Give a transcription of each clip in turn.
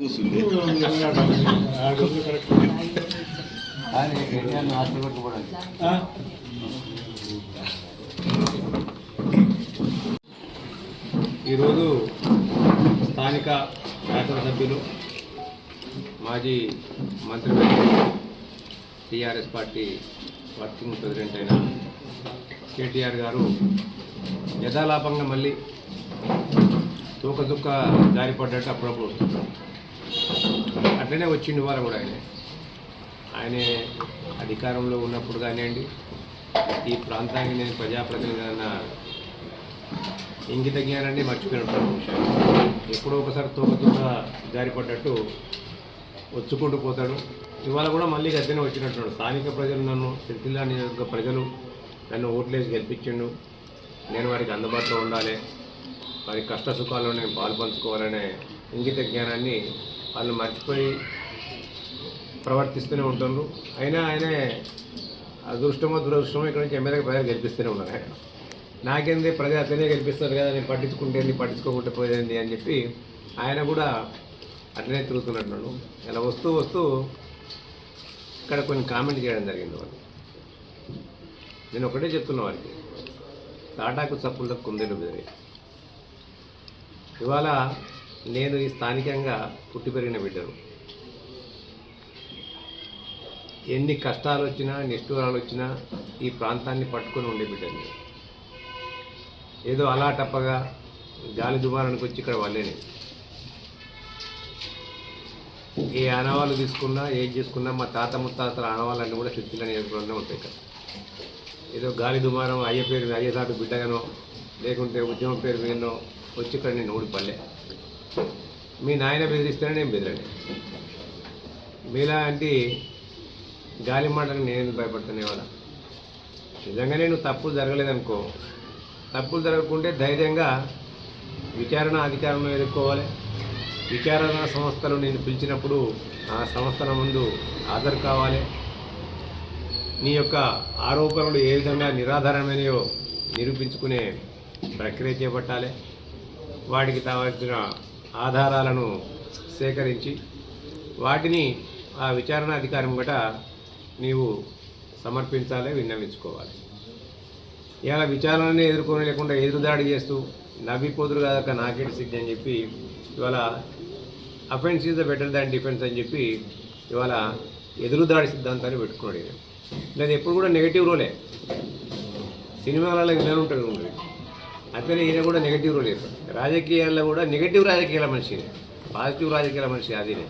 ఈరోజు స్థానిక శాసనసభ్యులు మాజీ మంత్రి టీఆర్ఎస్ పార్టీ వర్కింగ్ ప్రెసిడెంట్ అయిన కేటీఆర్ గారు యథాలాపంగా మళ్ళీ తూకతుక్క జారిపడ్డట్టు అప్పుడప్పుడు వస్తుంటారు అట్లనే వచ్చిండు ఇవాళ కూడా ఆయన. ఆయన అధికారంలో ఉన్నప్పుడు కానివ్వండి ఈ ప్రాంతానికి నేను ప్రజాప్రతినిధి అన్న ఇంగిత జ్ఞానాన్ని మర్చిపోయినట్టు విషయం ఎప్పుడో ఒకసారి తోక తోక జారిపడ్డట్టు వచ్చుకుంటూ పోతాడు. ఇవాళ కూడా మళ్ళీ గద్దెనే వచ్చినట్టున్నాడు. స్థానిక ప్రజలు నన్ను సిరిసిల్లా నియోజక ప్రజలు నన్ను ఓట్లేసి గెలిపించిండు. నేను వారికి అందుబాటులో ఉండాలి. వారి కష్ట సుఖాల్లో నేను పాల్పంచుకోవాలనే ఇంగిత జ్ఞానాన్ని వాళ్ళు మర్చిపోయి ప్రవర్తిస్తూనే ఉంటున్నారు అయినా ఆయనే అదృష్టమో దురదృష్టమో ఇక్కడ నుంచి ఎమ్మెల్యేగా ప్రజలు గెలిపిస్తూనే ఉన్నారు. ఆయన నాకేంది? ప్రజలు అతనే గెలిపిస్తారు కదా నేను పట్టించుకుంటేంది పట్టించుకోకుండా పోయేది అని చెప్పి ఆయన కూడా అట్లనే తిరుగుతున్నట్టున్నాడు. ఇలా వస్తూ వస్తూ ఇక్కడ కొన్ని కామెంట్ చేయడం జరిగింది వాళ్ళు. నేను ఒకటే చెప్తున్నా వారికి. తాటాకు చప్పుల కుందేలు బెదిరి. ఇవాళ నేను ఈ స్థానికంగా పుట్టి పెరిగిన బిడ్డను. ఎన్ని కష్టాలు వచ్చినా నిష్ఠూరాలు వచ్చినా ఈ ప్రాంతాన్ని పట్టుకొని ఉండే బిడ్డని. ఏదో అలా టప్పగా గాలి దుమారానికి వచ్చి ఇక్కడ వాళ్ళేనే ఏ ఆనవాళ్ళు తీసుకున్నా ఏం చేసుకున్నా మా తాత ముత్తాతల ఆనవాళ్ళన్నీ కూడా శక్తిలో నియోజకవర్గంలో ఉంటాయి ఇక్కడ ఏదో గాలి దుమారం అయ్య పేరు అయ్యేసాటు బిడ్డగానో లేకుంటే ఉద్యమం పేరు మీదనో వచ్చి ఇక్కడ నేను ఊడిపల్లే. మీ నాయన బెదిరిస్తేనే నేను బెదిరండి మీలా అంటే గాలి మాటలు నేను ఎందుకు నిజంగానే నువ్వు తప్పులు జరగలేదనుకో తప్పులు జరగకుంటే ధైర్యంగా విచారణ అధికారంలో ఎదుర్కోవాలి. విచారణ సంస్థలు నేను పిలిచినప్పుడు ఆ సంస్థల ముందు హాజరు కావాలి. నీ యొక్క ఆరోపణలు ఏ విధంగా నిరాధారమైనయో నిరూపించుకునే ప్రక్రియ చేపట్టాలి. వాటికి కావాల్సిన ఆధారాలను సేకరించి వాటిని ఆ విచారణ అధికారం గట నీవు సమర్పించాలి విన్నవించుకోవాలి. ఇవాళ విచారణని ఎదుర్కొని లేకుండా ఎదురుదాడి చేస్తూ నవ్విపోదురు కాదక నాకేటి సిద్ధి అని చెప్పి ఇవాళ offence is the better than defence అని చెప్పి ఇవాళ ఎదురుదాడి సిద్ధాంతాన్ని పెట్టుకున్నాడు లేదు ఎప్పుడు కూడా నెగిటివ్ రోలే. సినిమాలలో విలన్ ఉంటుంది ఉంటుంది అతనే ఈయన కూడా నెగిటివ్ రోల్ చేస్తాడు రాజకీయాల్లో కూడా నెగిటివ్ రాజకీయాల మనిషి. పాజిటివ్ రాజకీయాల మనిషి అదినే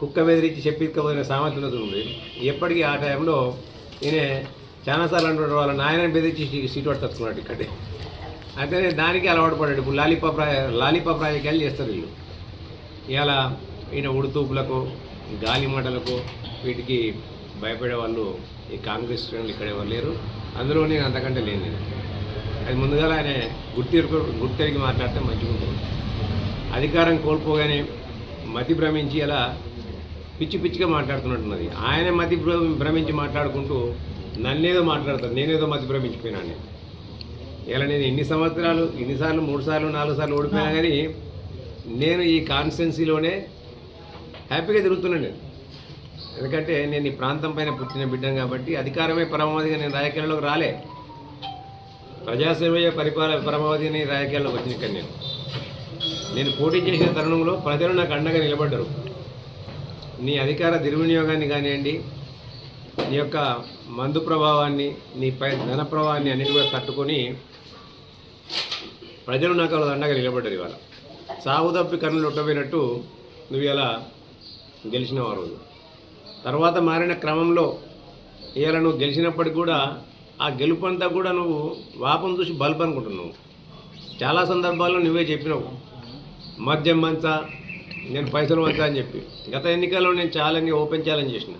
కుక్క బెదిరించి చెప్పికపోయిన సామర్థ్యం ఉంది ఎప్పటికీ ఆ టైంలో ఈయన చాలాసార్లు అంటున్నాడు వాళ్ళ నాయనని బెదిరించి సీటు పట్టి ఇక్కడే. అయితే దానికి అలవాటు పడ్డాడు. ఇప్పుడు లాలీపాప్ రా- లాలీపాప్ రాజకీయాలు చేస్తారు వీళ్ళు. ఇలా ఈయన ఉడుతూపులకు గాలి మాటలకు వీటికి భయపడే వాళ్ళు ఈ కాంగ్రెస్ శ్రేణులు ఇక్కడ ఎవరు లేరు. అందులో నేను అంతకంటే లేను నేను అది ముందుగా ఆయన గుర్తిరుకు గుర్తెరిగి మాట్లాడితే మంచిగా ఉంటుంది అధికారం కోల్పోగానే మతి భ్రమించి అలా పిచ్చి పిచ్చిగా మాట్లాడుతున్నట్టున్నది. ఆయన మతి భ్ర- భ్రమించి మాట్లాడుకుంటూ నన్నేదో మాట్లాడతారు నేనేదో మతి భ్రమించిపోయినాను నేను. ఇలా నేను ఎన్ని సంవత్సరాలు ఎన్నిసార్లు మూడు సార్లు నాలుగు సార్లు ఓడిపోయినా కానీ నేను ఈ కాన్స్టెన్సీలోనే హ్యాపీగా తిరుగుతున్నాను నేను. ఎందుకంటే నేను ఈ ప్రాంతం పైన పుట్టిన బిడ్డను కాబట్టి అధికారమే పరమావధిగా నేను రాజకీయాల్లోకి రాలే. ప్రజాసేవయ పరిపాల పరమావధిగా అని రాజకీయాల్లోకి వచ్చిన ఇక్కడ నేను. నేను పోటీ చేసిన తరుణంలో ప్రజలు నాకు అండగా నిలబడ్డరు. నీ అధికార దుర్వినియోగాన్ని కానివ్వండి నీ యొక్క మందు ప్రభావాన్ని నీపై ధన ప్రభావాన్ని అన్నిటి కూడా తట్టుకొని ప్రజలు నాకు వాళ్ళు అండగా నిలబడ్డారు ఇవాళ. సాగు తప్పి కన్నులు ఉట్టబోయినట్టు నువ్వు ఇలా గెలిచినావు ఆ రోజు. తర్వాత మారిన క్రమంలో ఇవాళ నువ్వు గెలిచినప్పటికి కూడా ఆ గెలుపు అంతా కూడా నువ్వు వాపం చూసి బల్బ్ అనుకుంటున్నావు చాలా సందర్భాల్లో నువ్వే చెప్పినావు. మద్యం మంచా నేను పైసలు మంచా అని చెప్పి. గత ఎన్నికల్లో నేను ఛాలెంజ్ ఓపెన్ ఛాలెంజ్ చేసిన.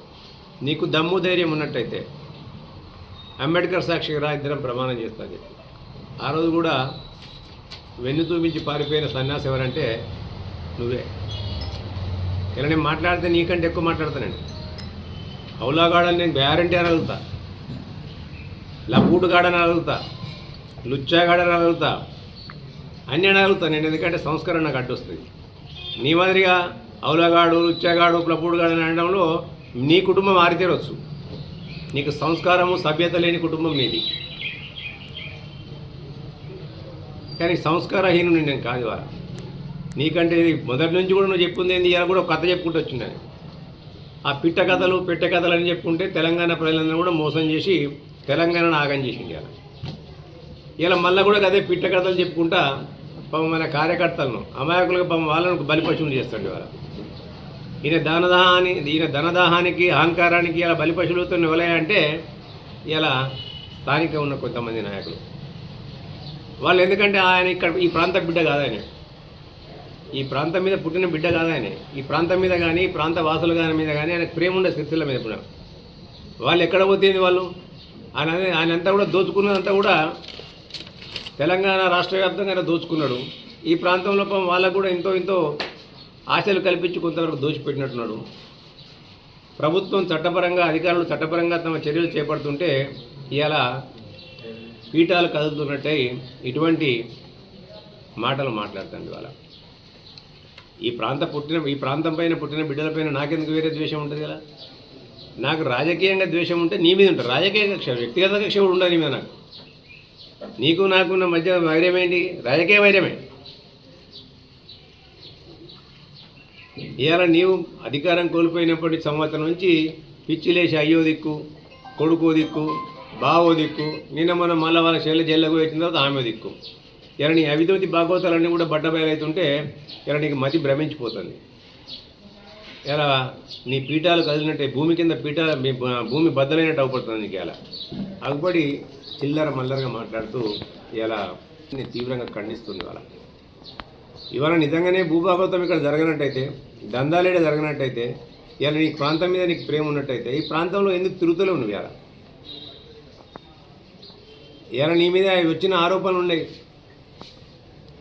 నీకు దమ్ము ధైర్యం ఉన్నట్టయితే అంబేద్కర్ సాక్షిగా రా ఇద్దరం ప్రమాణం చేస్తా చెప్పి. ఆ రోజు కూడా వెన్ను చూపించి పారిపోయిన సన్యాసి ఎవరంటే నువ్వే. ఇలా నేను మాట్లాడితే నీకంటే ఎక్కువ మాట్లాడతానండి. అవులాగాడని నేను గ్యారంటీ అని అడుగుతా. లపూటుగాడని అడుగుతా లుచ్చాగాడని అడుగుతా అన్నీ అని అడుగుతా నేను ఎందుకంటే సంస్కారం నాకు అడ్డొస్తుంది నీ మాదిరిగా అవులగాడు లుచ్చాగాడు ప్లపుడుగాడు అని అనడంలో నీ కుటుంబం ఆరితేరొచ్చు. నీకు సంస్కారము సభ్యత లేని కుటుంబం నీది. కానీ సంస్కారహీనుని నేను కాదు వారు. నీకంటే మొదటి నుంచి కూడా నువ్వు చెప్పింది ఏంది? ఇలా కూడా ఒక కథ చెప్పుకుంటూ వచ్చిందని ఆ పిట్ట కథలు పెట్ట కథలు అని చెప్పుకుంటే తెలంగాణ ప్రజలందరూ కూడా మోసం చేసి తెలంగాణను ఆగం చేసింది ఇలా ఇలా మళ్ళీ కూడా అదే పిట్ట కథలు చెప్పుకుంటా పాపం మన కార్యకర్తలను అమాయకులుగా పాపం వాళ్ళను బలిపశువులు చేస్తాడు ఇవాళ. ఈయన ధనదాహాన్ని ఈయన ధనదాహానికి అహంకారానికి ఇలా బలిపశువులతో నివలయంటే ఇలా స్థానిక ఉన్న కొంతమంది నాయకులు. వాళ్ళు ఎందుకంటే ఆయన ఇక్కడ ఈ ప్రాంత బిడ్డ కాదని ఈ ప్రాంతం మీద పుట్టిన బిడ్డ కాదని ఈ ప్రాంతం మీద కానీ ఈ ప్రాంత వాసుల గారి మీద కానీ ఆయన ప్రేమ ఉండే స్థితిల మీద ఇప్పుడు వాళ్ళు ఎక్కడ పోతుంది వాళ్ళు? ఆయన ఆయన అంతా కూడా దోచుకున్నదంతా కూడా తెలంగాణ రాష్ట్ర వ్యాప్తంగా ఆయన దోచుకున్నాడు. ఈ ప్రాంతంలో వాళ్ళకు కూడా ఎంతో ఎంతో ఆశలు కల్పించి కొంతవరకు దోచిపెట్టినట్టున్నాడు. ప్రభుత్వం చట్టపరంగా అధికారులు చట్టపరంగా తమ చర్యలు చేపడుతుంటే ఇలా పీఠాలు కదులుతున్నట్టయి ఇటువంటి మాటలు మాట్లాడుతుంది ఇవాళ. ఈ ప్రాంత పుట్టిన ఈ ప్రాంతం పైన పుట్టిన బిడ్డలపైన నాకెందుకు వేరే ద్వేషం ఉంటుంది కదా? నాకు రాజకీయంగా ద్వేషం ఉంటే నీ మీద ఉంటుంది రాజకీయ కక్ష వ్యక్తిగత కక్ష కూడా ఉండాలి నీ మీద నాకు. నీకు నాకున్న మధ్య వైర్యం ఏంటి? రాజకీయ వైర్యమే ఇవాళ నీవు అధికారం కోల్పోయినప్పటి సంవత్సరం నుంచి పిచ్చిలేసి అయ్యో దిక్కు కొడుకో దిక్కు బావో దిక్కు నిన్న మనం మళ్ళీ వాళ్ళ చెల్లె జల్లకు వచ్చిన తర్వాత ఆమె దిక్కు. ఇలా నీ అవిధవతి భాగవతాలన్నీ కూడా బట్టబయలవుతుంటే ఇలా నీకు మతి భ్రమించిపోతుంది. ఎలా నీ పీఠాలు కదిలినట్టే భూమి కింద పీఠాలు మీ భూమి బద్దలైనట్టు అవపడుతుంది నీకు ఇలా అగుపడి చిల్లర మల్లరగా మాట్లాడుతూ ఇలా తీవ్రంగా ఖండిస్తుంది ఇవాళ. ఇవాళ నిజంగానే భూభాగవతం ఇక్కడ జరగనట్టయితే దందాలేడ జరగనట్టయితే ఇలా నీ ప్రాంతం మీద నీకు ప్రేమ ఉన్నట్టయితే ఈ ప్రాంతంలో ఎందుకు తిరుగుతలేవు నువ్వు ఇవాళ? ఇలా నీ మీద వచ్చిన ఆరోపణలు ఉన్నాయి.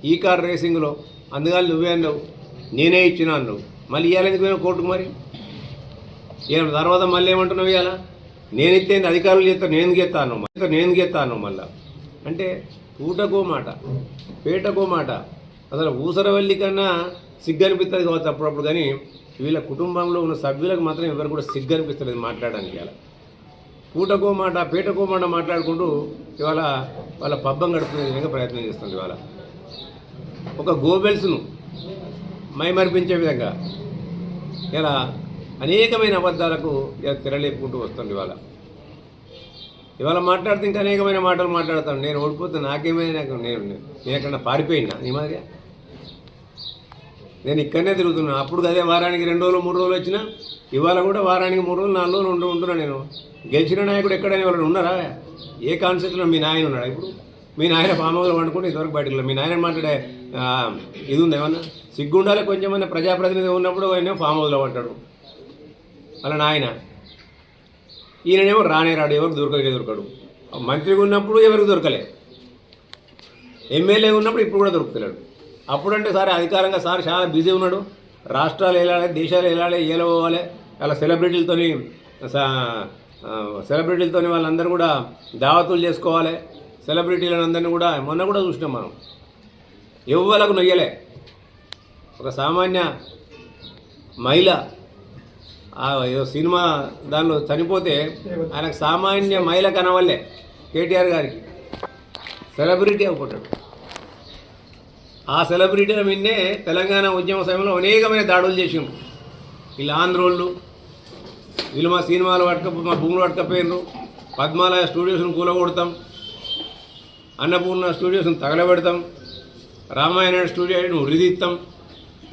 ఈ కార్ రేసింగ్లో అందుకని నువ్వే అన్నావు నేనే ఇచ్చిన అన్నావు. మళ్ళీ ఇవ్వాలి ఎందుకు పోయినావు కోర్టుకు మరి? ఇవాళ తర్వాత మళ్ళీ ఏమంటున్నావు ఇవాళ నేను ఇస్తే అధికారులు చేస్తా నేను గెత్తాను మళ్ళీ. నేను గెత్తాను మళ్ళా? అంటే పూటకో మాట పేటకో మాట. అసలు ఊసరవల్లి కన్నా సిగ్గు అనిపిస్తుంది కావచ్చు అప్పుడప్పుడు కానీ వీళ్ళ కుటుంబంలో ఉన్న సభ్యులకు మాత్రం ఎవరు కూడా సిగ్గు అనిపిస్తలేదు మాట్లాడడానికి ఇవాళ పూటకో మాట పీటకో మాట మాట్లాడుకుంటూ ఇవాళ వాళ్ళ పబ్బం గడుపుకునే విధంగా ప్రయత్నం చేస్తుంది ఇవాళ. ఒక గోబెల్స్ను మైమర్పించే విధంగా. ఇలా అనేకమైన అబద్ధాలకు ఇలా తెరలేపుకుంటూ వస్తుంది ఇవాళ. ఇవాళ మాట్లాడితే ఇంకా అనేకమైన మాటలు మాట్లాడతాను. నేను ఓడిపోతే నాకేమైనా నాకు నేను నేను ఎక్కడ పారిపోయినా? నీ మాదిరిగా? నేను ఇక్కడనే తిరుగుతున్నాను అప్పుడు అదే వారానికి రెండు రోజులు మూడు రోజులు వచ్చినా ఇవాళ కూడా వారానికి మూడు రోజులు నాలుగు రోజులు ఉంటూ ఉంటున్నా నేను? గెలిచిన నాయకుడు ఎక్కడైనా ఎవరైనా ఉన్నారా? ఏ కాన్సెప్ట్లో? మీ నాయన ఉన్నాడా ఇప్పుడు? మీ నాయన ఫామ్ హౌస్లో వండుకుంటే ఇంతవరకు బయటకు మీ నాయన మాట్లాడే ఇది ఉంది ఏమన్నా? సిగ్గుండాలి కొంచెమైనా ప్రజాప్రతినిధి ఉన్నప్పుడు ఆయన ఫామ్ హౌస్లో పట్టాడు అలా నాయన. ఈయననేమో రానే రాడు ఎవరికి దొరకలే దొరకడు. మంత్రిగా ఉన్నప్పుడు ఎవరికి దొరకలే. ఎమ్మెల్యే ఉన్నప్పుడు ఇప్పుడు కూడా దొరుకుతున్నాడు అప్పుడంటే సార్ అధికారంగా సార్ చాలా బిజీ ఉన్నాడు. రాష్ట్రాలు వెళ్ళాలి దేశాలు వెళ్ళాలి ఏలో పోవాలి. అలా సెలబ్రిటీలతోని సెలబ్రిటీలతోని వాళ్ళందరూ కూడా దావతులు చేసుకోవాలి. సెలబ్రిటీలను అందరినీ కూడా మొన్న కూడా చూసినాం మనం. ఎవ్వలకు నొయ్యలే. ఒక సామాన్య మహిళ ఆ ఏదో సినిమా దానిలో చనిపోతే ఆయనకు సామాన్య మహిళ కనవల్లే కేటీఆర్ గారికి. సెలబ్రిటీ అయిపోతాడు. ఆ సెలబ్రిటీల మీదనే తెలంగాణ ఉద్యమ సమయంలో అనేకమైన దాడులు చేసిండ్రు. వీళ్ళు ఆంధ్రోళ్ళు వీళ్ళు మా సినిమాలు పట్టుక మా భూములు పట్టుకపోయినరు పద్మాలయ స్టూడియోస్ను కూలగొడతాం. అన్నపూర్ణ స్టూడియోస్ను తగలబెడతాం. రామాయణ స్టూడియోను ఉరిదిత్తం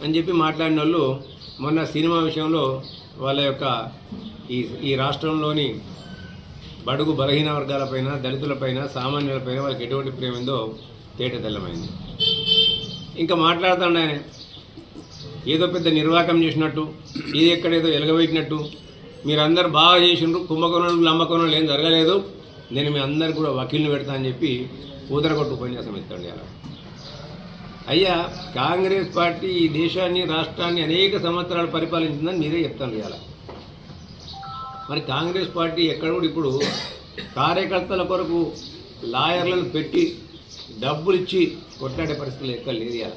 అని చెప్పి మాట్లాడిన వాళ్ళు మొన్న సినిమా విషయంలో వాళ్ళ యొక్క ఈ ఈ రాష్ట్రంలోని బడుగు బలహీన వర్గాలపైన దళితులపైన సామాన్యులపైన వాళ్ళకి ఎటువంటి ప్రేమ ఉందో తేట తెల్లమైంది. ఇంకా మాట్లాడుతాడు ఆయన ఏదో పెద్ద నిర్వాహకం చేసినట్టు ఇది ఎక్కడేదో ఎలగబెట్టినట్టు. మీరందరూ బాగా చేసిండ్రు కుంభకోణం లంబకోణం ఏం జరగలేదు. నేను మీ అందరు కూడా వకీల్ని పెడతా అని చెప్పి కూదరగొట్టు ఉపన్యాసం ఇస్తాడు అలా అయ్యా కాంగ్రెస్ పార్టీ ఈ దేశాన్ని రాష్ట్రాన్ని అనేక సంవత్సరాలు పరిపాలించిందని మీరే చెప్తాను ఇవాళ. మరి కాంగ్రెస్ పార్టీ ఎక్కడ కూడా ఇప్పుడు కార్యకర్తల కొరకు లాయర్లను పెట్టి డబ్బులు ఇచ్చి కొట్లాడే పరిస్థితులు ఎక్కడ లేదు ఇవాళ.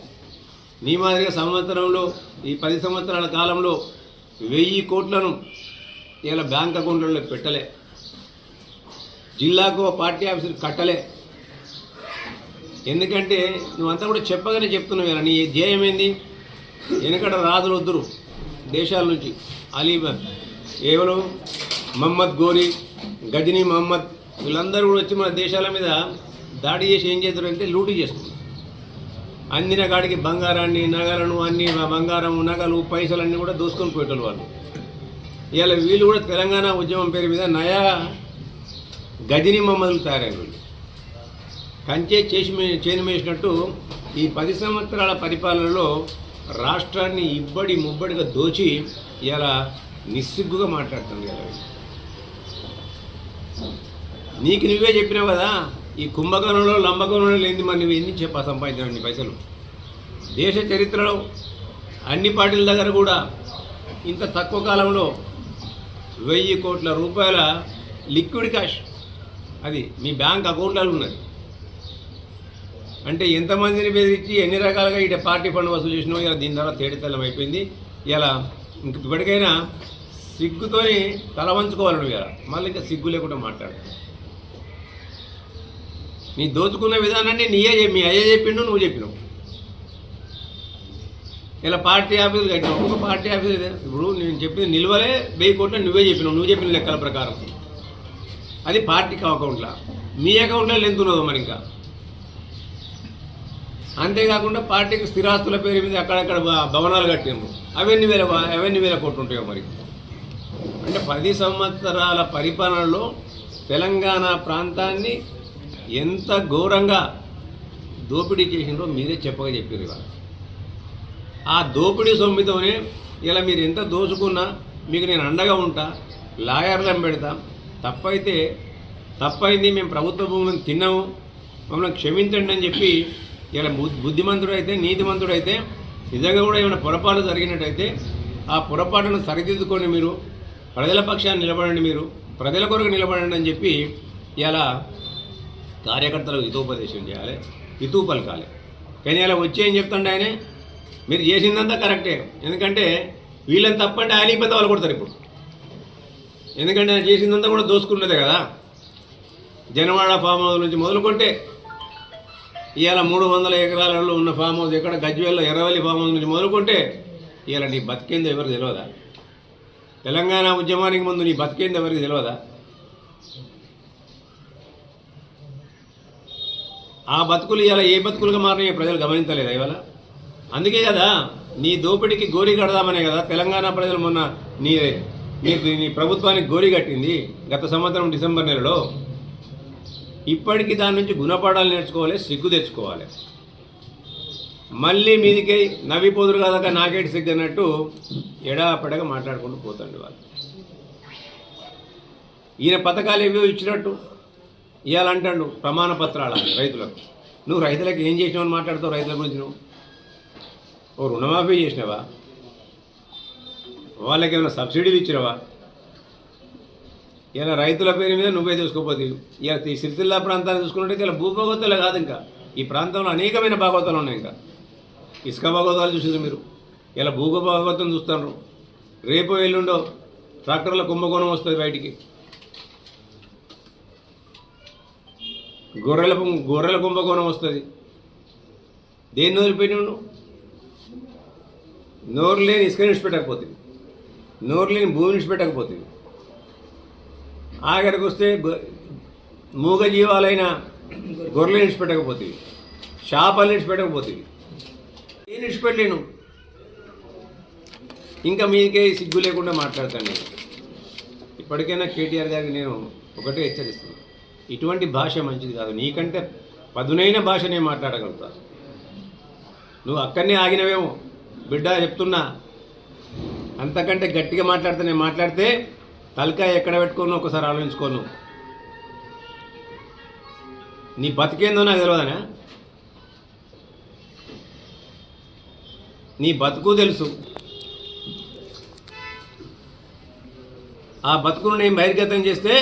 నీ మాదిరిగా సంవత్సరంలో ఈ పది సంవత్సరాల కాలంలో వెయ్యి కోట్లను ఇలా బ్యాంక్ అకౌంట్లలో పెట్టలే. జిల్లాకు పార్టీ ఆఫీసులు కట్టలే. ఎందుకంటే నువ్వంతా కూడా చెప్పగానే చెప్తున్నావు ఇలా నీ ధ్యేయం ఏంది? వెనకట రాజులు వద్దురు దేశాల నుంచి. అలీ ఎవరు మహమ్మద్ గోరి గజనీ మహమ్మద్ వీళ్ళందరూ కూడా వచ్చి మన దేశాల మీద దాడి చేసి ఏం చేస్తారు అంటే లూటీ చేస్తున్నారు అందిన కాడికి బంగారాన్ని నగలను అన్ని బంగారం నగలు పైసలన్నీ కూడా దోసుకొని పోయేటోళ్ళు వాళ్ళు. ఇవాళ వీళ్ళు కూడా తెలంగాణ ఉద్యమం పేరు మీద నయా గజనీ మహమ్మదులు తయారైన కంచే చేసి మే- ఈ పది సంవత్సరాల పరిపాలనలో రాష్ట్రాన్ని ఇబ్బడి ముబ్బడిగా దోచి ఇలా నిస్సిగ్గుగా మాట్లాడుతుంది ఇలా. నీకు నువ్వే చెప్పినావు కదా ఈ కుంభకోణంలో లంబకోణంలో లేని మరి నువ్వు ఎన్ని చెప్పా సంపాదించావు పైసలు? దేశ చరిత్రలో అన్ని పార్టీల దగ్గర కూడా ఇంత తక్కువ కాలంలో వెయ్యి కోట్ల రూపాయల లిక్విడ్ క్యాష్. అది మీ బ్యాంక్ అకౌంట్లలో ఉన్నది. అంటే ఎంతమందిని బెదిరించి ఎన్ని రకాలుగా ఇటు పార్టీ ఫండ్ వసూలు చేసినావు ఇలా దీని ద్వారా తేడితెల్లం అయిపోయింది. ఇలా ఇంక ఇప్పటికైనా సిగ్గుతోని తల వంచుకోవాలి నువ్వు ఇలా మళ్ళీ ఇంకా సిగ్గు లేకుండా మాట్లాడు. నీ దోచుకున్న విధానాన్ని నీయే చెప్పి మీ అయ్యే చెప్పిండు నువ్వు చెప్పినావు. ఇలా పార్టీ ఆఫీసులు కట్టినావు ఒక పార్టీ ఆఫీసు ఇప్పుడు నేను చెప్పింది నిల్వలే వెయ్యి కోట్లు నువ్వే చెప్పినావు నువ్వు చెప్పిన లెక్కల ప్రకారం. అది పార్టీ అకౌంట్లో. మీ అకౌంట్లో ఎంత ఉన్నదో మరి ఇంకా. అంతేకాకుండా పార్టీకి స్థిరాస్తుల పేరు మీద అక్కడక్కడ భవనాలు కట్టినాము అవన్నీ వేల అవన్నీ వేల కొట్టుంటాయో మరి? అంటే పది సంవత్సరాల పరిపాలనలో తెలంగాణ ప్రాంతాన్ని ఎంత ఘోరంగా దోపిడీ చేసిండ్రో మీరే చెప్పగా చెప్పారు ఇవాళ. ఆ దోపిడీ సొమ్మితోనే ఇలా మీరు ఎంత దోచుకున్నా మీకు నేను అండగా ఉంటా లాయర్లను పెడతా తప్పైతే తప్పైంది మేము ప్రభుత్వ భూమిని తిన్నాము మమ్మల్ని క్షమించండి అని చెప్పి ఇలా బు- బుద్ధిమంతుడైతే నీతిమంతుడైతే నిజంగా కూడా ఏమైనా పొరపాటు జరిగినట్టయితే ఆ పొరపాటును సరిదిద్దుకొని మీరు ప్రజల పక్షాన్ని నిలబడండి మీరు ప్రజల కొరకు నిలబడండి అని చెప్పి ఇలా కార్యకర్తలకు హితోపదేశం చేయాలి హితూ పలకాలి కానీ ఇలా వచ్చి ఏం చెప్తుండే ఆయనే? మీరు చేసిందంతా కరెక్టే. ఎందుకంటే వీళ్ళని తప్పంటే ఆయన పెద్ద వాళ్ళు కొడతారు ఇప్పుడు. ఎందుకంటే ఆయన చేసిందంతా కూడా దోసుకున్నదే కదా? జనవాడ ఫామ్ హౌస్ నుంచి మొదలుకొంటే ఇవాళ మూడు వందల ఎకరాలలో ఉన్న ఫామ్ హౌస్ ఎక్కడ? గజ్వేల్లో ఎర్రవల్లి ఫామ్ హౌస్ నుంచి మొదలుకుంటే ఇవాళ నీ బతికేందో ఎవరికి తెలియదా తెలంగాణ ఉద్యమానికి ముందు నీ బతికేందో ఎవరికి తెలియదా ఆ బతుకులు ఇవాళ ఏ బతుకులుగా మారినాయి ప్రజలు గమనించలేదా ఇవాళ? అందుకే కదా నీ దోపిడికి గోరి కడదామనే కదా తెలంగాణ ప్రజలు మొన్న నీ నీ ప్రభుత్వానికి గోరి కట్టింది గత సంవత్సరం డిసెంబర్ నెలలో. ఇప్పటికీ దాని నుంచి గుణపాఠాలు నేర్చుకోవాలి సిగ్గు తెచ్చుకోవాలి. మళ్ళీ మీదికి నవ్విపోదురు కాదక నాకేటి సిగ్గు అన్నట్టు ఎడాపడగా మాట్లాడుకుంటూ పోతండి వాళ్ళు. ఈయన పథకాలు ఏవో ఇచ్చినట్టు ఇవ్వాలంటాడు ప్రమాణ పత్రాలు రైతులకు. నువ్వు రైతులకు ఏం చేసినావు మాట్లాడుతావు రైతుల గురించి నువ్వు? ఓ రుణమాఫీ చేసినావా? వాళ్ళకి ఏమైనా సబ్సిడీలు ఇచ్చినావా? ఇలా రైతుల పేరు మీద నువ్వే చూసుకోపోతే ఇలా ఈ సిరిసిల్ల ప్రాంతాన్ని చూసుకున్నట్టు ఇలా భూభాగవతాలు కాదు ఇంకా. ఈ ప్రాంతంలో అనేకమైన భాగవతాలు ఉన్నాయి ఇంకా. ఇసుక భాగవతాలు చూసారు మీరు. ఇలా భూగ భాగవతం చూస్తున్నారు. రేపు ఎల్లుండో ట్రాక్టర్ల కుంభకోణం వస్తుంది బయటికి. గొర్రెల గొర్రెల కుంభకోణం వస్తుంది. దేన్ని వదిలిపెట్టి ఉండు నోరు లేని ఇసుక నిడిచిపెట్టకపోతుంది నోరు లేని భూమి నిడిచిపెట్టకపోతుంది ఆఖరికి వస్తే గొ- మూగ జీవాలైన గొర్రెలు నిడిచిపెట్టకపోతుంది చేపలు నిడిచిపెట్టకపోతుంది ఏం నిడిచిపెట్టలేను ఇంకా మీకే సిగ్గు లేకుండా మాట్లాడతాను నేను. ఇప్పటికైనా కేటీఆర్ గారికి నేను ఒకటే హెచ్చరిస్తున్నాను. ఇటువంటి భాష మంచిది కాదు. నీకంటే పదునైన భాష నేను మాట్లాడగలుగుతా. నువ్వు అక్కడనే ఆగినవేమో. బిడ్డ చెప్తున్నా. అంతకంటే గట్టిగా మాట్లాడితే నేను మాట్లాడితే తలకాయ ఎక్కడ పెట్టుకోను ఒకసారి ఆలోచించుకోను. నీ బతికేందో నాకు తెలియదనా నీ బతుకు తెలుసు. ఆ బతుకును నేను బహిర్గతం చేస్తే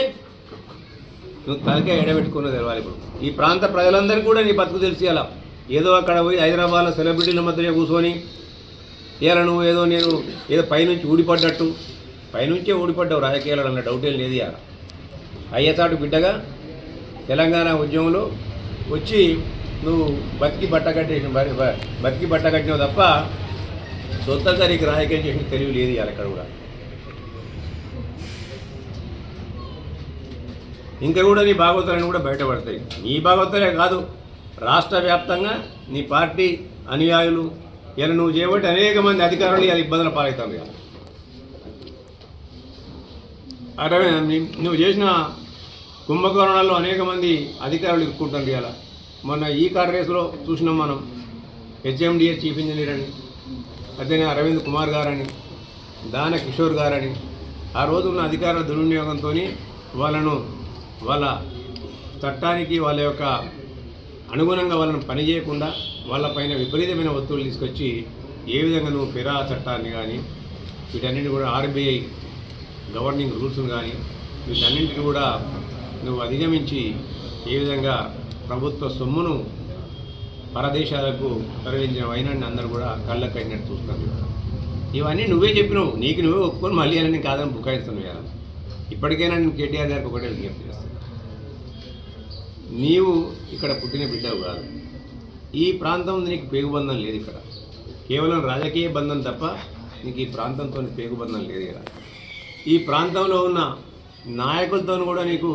నువ్వు తలకాయ ఎడబెట్టుకున్నది తెలవాలి ఇప్పుడు. ఈ ప్రాంత ప్రజలందరికీ కూడా నీ బతుకు తెలిసి అలా ఏదో అక్కడ పోయి హైదరాబాద్లో సెలబ్రిటీల మధ్య కూర్చొని ఇలా నువ్వు ఏదో నేను ఏదో పైనుంచి ఊడిపడ్డట్టు. పైనుంచే ఓడిపడ్డావు రాజకీయాలు అన్న డౌట్ లేదు ఇక అయ్యతాటు బిడ్డగా తెలంగాణ ఉద్యమంలో వచ్చి నువ్వు బతికి బట్ట కట్టేసిన బతికి బట్ట కట్టినావు తప్ప సొంతంగా నీకు రాజకీయం చేసిన తెలివి లేదు ఇవాళ అక్కడ కూడా. ఇంకా కూడా నీ భాగవతాలను కూడా బయటపడతాయి. నీ భాగవతాలే కాదు రాష్ట్ర వ్యాప్తంగా నీ పార్టీ అనుయాయులు ఇలా నువ్వు చేయబట్టి అనేక మంది అధికారులు ఇలా ఇబ్బందులు పాలవుతారు ఇవాళ అటవే నువ్వు చేసిన కుంభకోణాల్లో అనేక మంది అధికారులు ఇరుక్కుంటారు ఇవాళ. మొన్న ఈ కార్ రేసులో చూసినాం మనం. హెచ్ఎండిఏ చీఫ్ ఇంజనీర్ అని అతనే అరవింద్ కుమార్ గారని దాన కిషోర్ గారని. ఆ రోజు ఉన్న అధికారుల దుర్వినియోగంతో వాళ్ళను వాళ్ళ చట్టానికి వాళ్ళ యొక్క అనుగుణంగా వాళ్ళని పనిచేయకుండా వాళ్ళపైన విపరీతమైన ఒత్తిళ్ళు తీసుకొచ్చి ఏ విధంగా నువ్వు ఫిరా చట్టాన్ని కానీ వీటన్నిటిని కూడా ఆర్బీఐ గవర్నింగ్ రూల్స్ని కానీ వీటన్నింటిని కూడా నువ్వు అధిగమించి ఏ విధంగా ప్రభుత్వ సొమ్మును పరదేశాలకు తరలించిన వైనాన్ని అందరూ కూడా కళ్ళకు కట్టినట్టు చూస్తాను ఇవన్నీ నువ్వే చెప్పినావు. నీకు నువ్వే ఒప్పుకొని మళ్ళీ అని కాదని బుకాయిస్తున్నావు ఇప్పటికైనా నేను కేటీఆర్ గారికి ఒకటే విజ్ఞప్తి చేస్తాను నీవు ఇక్కడ పుట్టిన బిడ్డవు కాదు. ఈ ప్రాంతం నీకు పేగుబంధం లేదు ఇక్కడ. కేవలం రాజకీయ బంధం తప్ప నీకు ఈ ప్రాంతంతో పేగుబంధం లేదు ఇక్కడ. ఈ ప్రాంతంలో ఉన్న నాయకులతో కూడా నీకు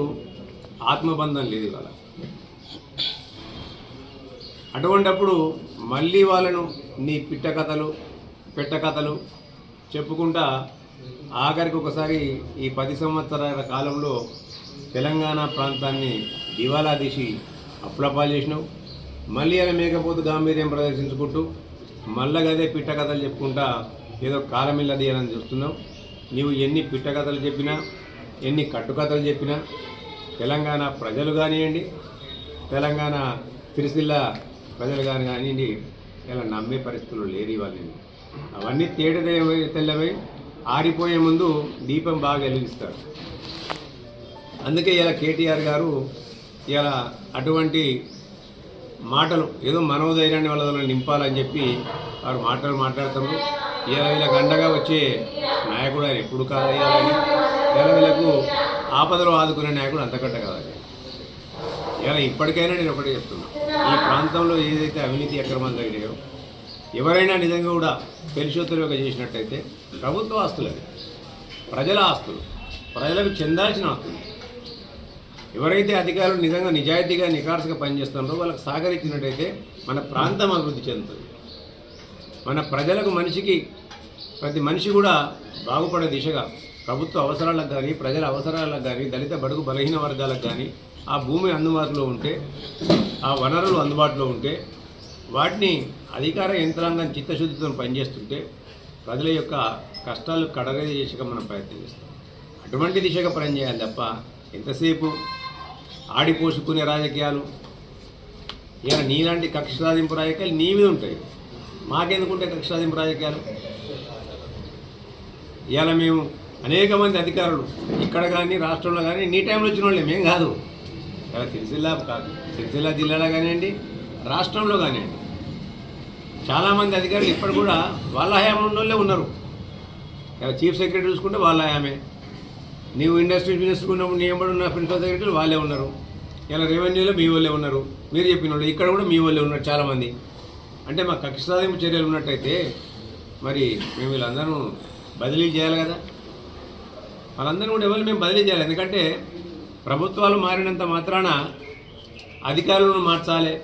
ఆత్మబంధం లేదు ఇవాళ. అటువంటప్పుడు మళ్ళీ వాళ్ళను నీ పిట్ట కథలు పెట్ట కథలు చెప్పుకుంటా ఆఖరికి ఒకసారి ఈ పది సంవత్సరాల కాలంలో తెలంగాణ ప్రాంతాన్ని దివాలా తీసి అప్లపాలు చేసినావు. మళ్ళీ అలా మేకపోతు గాంభీర్యం ప్రదర్శించుకుంటూ మళ్ళగదే పిట్ట కథలు చెప్పుకుంటా ఏదో కాలమిల్లది అని చూస్తున్నావు. నీవు ఎన్ని పిట్టకథలు చెప్పినా ఎన్ని కట్టుకథలు చెప్పినా తెలంగాణ ప్రజలు కానివ్వండి తెలంగాణ సిరిసిల్ల ప్రజలు కానీ కానివ్వండి ఇలా నమ్మే పరిస్థితులు లేరు ఇవాళ అవన్నీ తేటదే తెల్లవై ఆరిపోయే ముందు దీపం బాగా వెలిగిస్తారు. అందుకే ఇలా కేటీఆర్ గారు ఇలా అటువంటి మాటలు ఏదో మనోధైర్యాన్ని వాళ్ళ నింపాలని చెప్పి వారు మాటలు మాట్లాడుతారు ఇలా వీళ్ళకి అండగా వచ్చే నాయకుడు ఆయన ఎప్పుడు కాదయ్యాలని ఇలా వీళ్ళకు ఆపదలో ఆదుకునే నాయకుడు అంతకంటే కాదని ఇలా ఇప్పటికైనా నేను ఒకటే చెప్తున్నా. ఈ ప్రాంతంలో ఏదైతే అవినీతి అక్రమాలు జరిగాయో ఎవరైనా నిజంగా కూడా తెలిసోత్తరుగా చేసినట్టయితే ప్రభుత్వ ఆస్తులు అవి. ప్రజల ఆస్తులు. ప్రజలకు చెందాల్సిన ఆస్తులు. ఎవరైతే అధికారులు నిజంగా నిజాయితీగా నికార్సుగా పనిచేస్తున్నారో వాళ్ళకి సహకరించినట్టయితే మన ప్రాంతం అభివృద్ధి చెందుతుంది. మన ప్రజలకు మనిషికి ప్రతి మనిషి కూడా బాగుపడే దిశగా ప్రభుత్వ అవసరాలకు కానీ ప్రజల అవసరాలకు కానీ దళిత బడుగు బలహీన వర్గాలకు కానీ ఆ భూమి అందుబాటులో ఉంటే ఆ వనరులు అందుబాటులో ఉంటే వాటిని అధికార యంత్రాంగం చిత్తశుద్ధితో పనిచేస్తుంటే ప్రజల యొక్క కష్టాలు కడరే దిశగా మనం ప్రయత్నం చేస్తాం. అటువంటి దిశగా పనిచేయాలి తప్ప ఎంతసేపు ఆడిపోసుకునే రాజకీయాలు ఇలా నీలాంటి కక్ష సాధింపు రాజకీయాలు నీ మీద ఉంటాయి. మాకెందుకుంటే కక్షాధింపు రాజకీయాలు? ఇవాళ మేము అనేక మంది అధికారులు ఇక్కడ కానీ రాష్ట్రంలో కానీ నీ టైంలో వచ్చిన వాళ్ళే మేము కాదు. ఇలా సిరిసిల్ల కాదు సిరిసిల్ల జిల్లాలో కానివ్వండి రాష్ట్రంలో కానివ్వండి. చాలామంది అధికారులు ఇప్పుడు కూడా వాళ్ళ హయాంలో ఉన్న వాళ్ళే ఉన్నారు. ఇలా చీఫ్ సెక్రటరీ చూసుకుంటే వాళ్ళ హయామే. నీవు ఇండస్ట్రీ మినిస్టర్ ఉన్నప్పుడు నీ ఎంబడి ఉన్న ప్రిన్సిపల్ సెక్రటరీ వాళ్ళే ఉన్నారు. ఇలా రెవెన్యూలో మీ వాళ్ళే ఉన్నారు. మీరు చెప్పిన వాళ్ళు ఇక్కడ కూడా మీ వాళ్ళే ఉన్నారు చాలామంది అంటే మా కక్ష సాధింపు చర్యలు ఉన్నట్టయితే మరి మేము వీళ్ళందరూ బదిలీ చేయాలి కదా? వాళ్ళందరూ కూడా ఎవరు మేము బదిలీ చేయాలి. ఎందుకంటే ప్రభుత్వాలు మారినంత మాత్రాన అధికారులను మార్చాలి.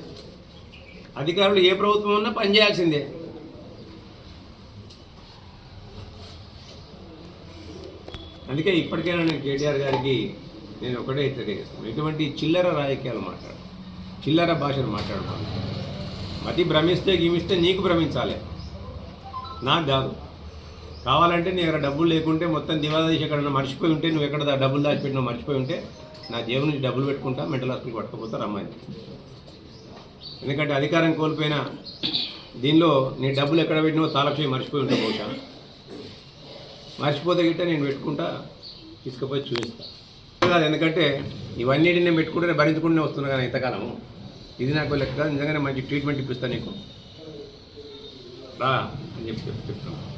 అధికారులు ఏ ప్రభుత్వం ఉన్నా పనిచేయాల్సిందే అందుకే ఇప్పటికైనా నేను కేటీఆర్ గారికి నేను ఒకటే హెచ్చరిస్తాను ఇటువంటి చిల్లర రాజకీయాలు మాట్లాడు చిల్లర భాషను మాట్లాడతాను మతి భ్రమిస్తే గీమిస్తే నీకు భ్రమించాలి. నాకు కాదు. కావాలంటే నీ దగ్గర డబ్బులు లేకుంటే మొత్తం దివాదేశ ఎక్కడ మర్చిపోయి ఉంటే నువ్వు ఎక్కడ డబ్బులు దాచిపెట్టినా మర్చిపోయి ఉంటే నా జేబు నుంచి డబ్బులు పెట్టుకుంటా మెంటల్ హాస్పిటల్ పట్టుకుపోతా రమ్మని. ఎందుకంటే అధికారం కోల్పోయిన దీనిలో నీ డబ్బులు ఎక్కడ పెట్టినో తాలక్షి మర్చిపోయి ఉంటా బహుశా. మర్చిపోతే గిట్ట నేను పెట్టుకుంటా తీసుకుపోయి చూపిస్తా. కాదు ఎందుకంటే ఇవన్నిటిని నేను పెట్టుకుంటే భరించుకుంటూనే వస్తున్నా కానీ ఇంతకాలము. ఇది నాకు లెక్క నిజంగానే మంచి ట్రీట్మెంట్ ఇప్పిస్తాను నీకు. రా అని చెప్పి చెప్తాను.